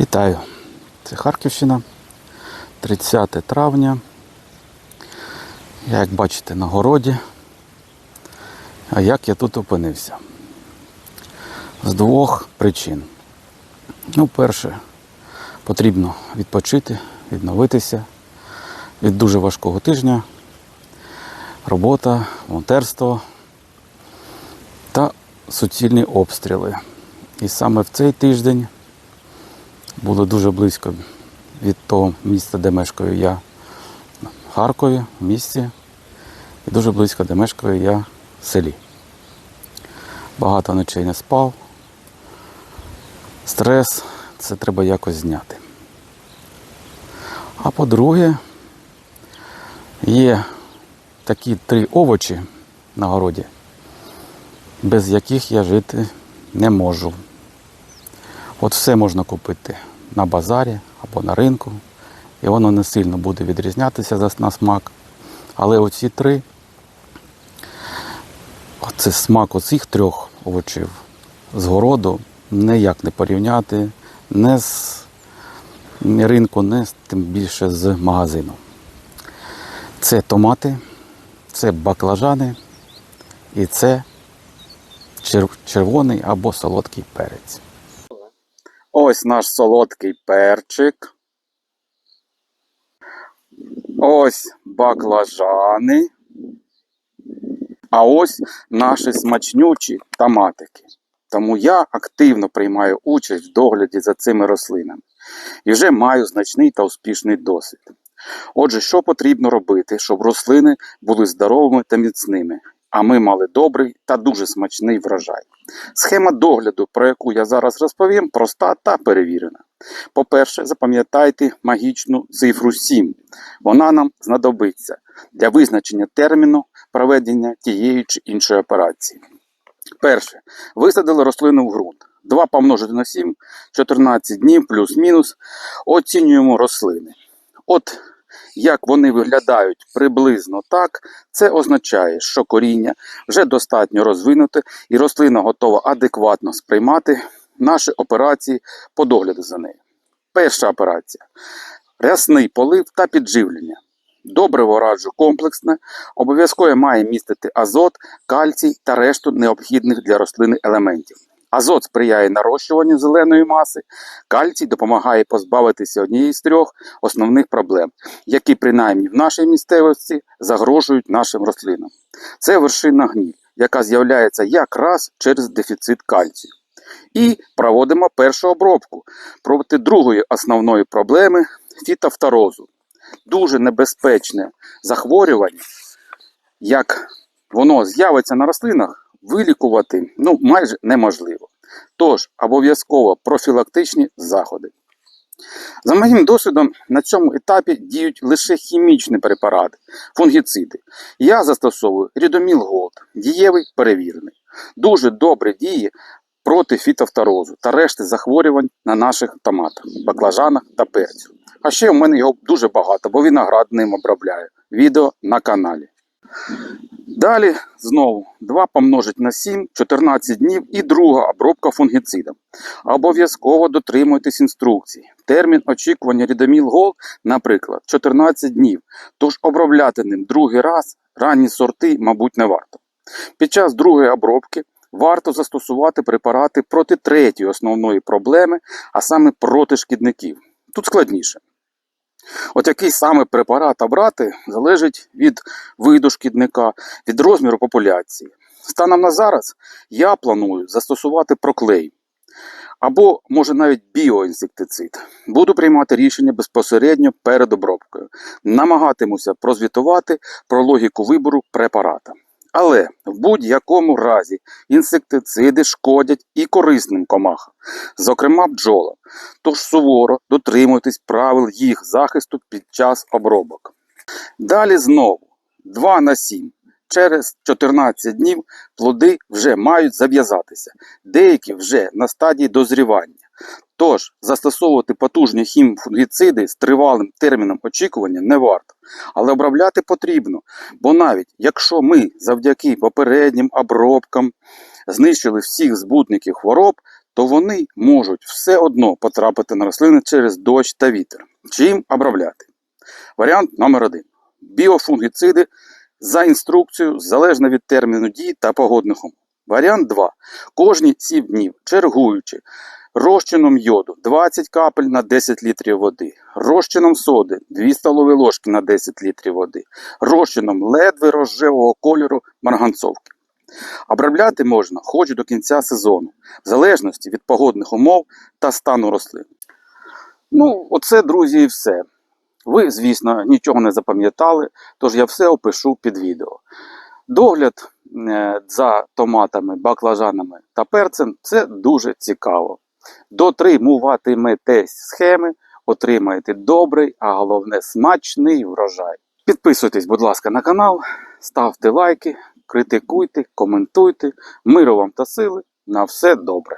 Вітаю! Це Харківщина, 30 травня. Як бачите, на городі. А як я тут опинився? З двох причин. Ну, перше, потрібно відпочити, відновитися від дуже важкого тижня. Робота, волонтерство та суцільні обстріли. І саме в цей тиждень було дуже близько від того міста, де мешкаю я в Харкові, в місті, і дуже близько, де мешкаю я в селі. Багато ночей не спав. Стрес це треба якось зняти. А по-друге, є такі три овочі на городі, без яких я жити не можу. От все можна купити на базарі або на ринку, і воно не сильно буде відрізнятися на смак. Але оці три, це смак оцих трьох овочів з городу ніяк не порівняти не з ринку, не з- тим більше з магазину. Це томати, це баклажани і це червоний або солодкий перець. Ось наш солодкий перчик. Ось баклажани. А ось наші смачнючі томатики. Тому я активно приймаю участь в догляді за цими рослинами і вже маю значний та успішний досвід. Отже, що потрібно робити, щоб рослини були здоровими та міцними, а ми мали добрий та дуже смачний врожай. Схема догляду, про яку я зараз розповім, проста та перевірена. По-перше, запам'ятайте магічну цифру 7. Вона нам знадобиться для визначення терміну проведення тієї чи іншої операції. Перше. Висадили рослину в ґрунт. 2 помножити на 7, 14 днів плюс-мінус. Оцінюємо рослини. От як вони виглядають приблизно так, це означає, що коріння вже достатньо розвинуте і рослина готова адекватно сприймати наші операції по догляду за нею. Перша операція рясний полив та підживлення. Добриво раджу комплексне, обов'язково має містити азот, кальцій та решту необхідних для рослини елементів. Азот сприяє нарощуванню зеленої маси, кальцій допомагає позбавитися однієї з трьох основних проблем, які принаймні в нашій місцевості загрожують нашим рослинам. Це вершинна гніль, яка з'являється якраз через дефіцит кальцію. І проводимо першу обробку проти другої основної проблеми фітофторозу. Дуже небезпечне захворювання, як воно з'явиться на рослинах, вилікувати ну, майже неможливо. Тож обов'язково профілактичні заходи. За моїм досвідом, на цьому етапі діють лише хімічні препарати, фунгіциди. Я застосовую рідоміл Голд, дієвий перевірений. Дуже добре діє проти фітофторозу та решти захворювань на наших томатах, баклажанах та перцю. А ще в мене його дуже багато, бо виноград ним обробляю. Відео на каналі. Далі знову 2 помножить на 7, 14 днів і друга обробка фунгіцидом. Обов'язково дотримуйтесь інструкцій. Термін очікування Рідоміл Голд, наприклад, 14 днів. Тож обробляти ним другий раз ранні сорти, мабуть, не варто. Під час другої обробки варто застосувати препарати проти третьої основної проблеми, а саме проти шкідників. Тут складніше. От який саме препарат обрати залежить від виду шкідника, від розміру популяції. Станом на зараз я планую застосувати проклей або, може, навіть біоінсектицид. Буду приймати рішення безпосередньо перед обробкою. Намагатимуся прозвітувати про логіку вибору препарата. Але в будь-якому разі інсектициди шкодять і корисним комахам, зокрема бджолам. Тож суворо дотримуйтесь правил їх захисту під час обробок. Далі знову 2 на 7. Через 14 днів плоди вже мають зав'язатися, деякі вже на стадії дозрівання. Тож застосовувати потужні хімфунгіциди з тривалим терміном очікування не варто, але обробляти потрібно, бо навіть якщо ми завдяки попереднім обробкам знищили всіх збутників хвороб, то вони можуть все одно потрапити на рослини через дощ та вітер. Чим обробляти? Варіант номер один. Біофунгіциди за інструкцією залежно від терміну дії та погодних умов. Варіант 2. Кожні 7 днів, чергуючи розчином йоду 20 капель на 10 літрів води, розчином соди 2 столові ложки на 10 літрів води, розчином ледве розжевого кольору марганцовки. Обробляти можна хоч до кінця сезону, в залежності від погодних умов та стану рослин. Ну, оце, друзі, і все. Ви, звісно, нічого не запам'ятали, тож я все опишу під відео. Догляд е, за томатами, баклажанами та перцем це дуже цікаво. Дотримуватиметесь схеми, отримаєте добрий, а головне смачний врожай. Підписуйтесь, будь ласка, на канал, ставте лайки, критикуйте, коментуйте. Миру вам та сили. На все добре.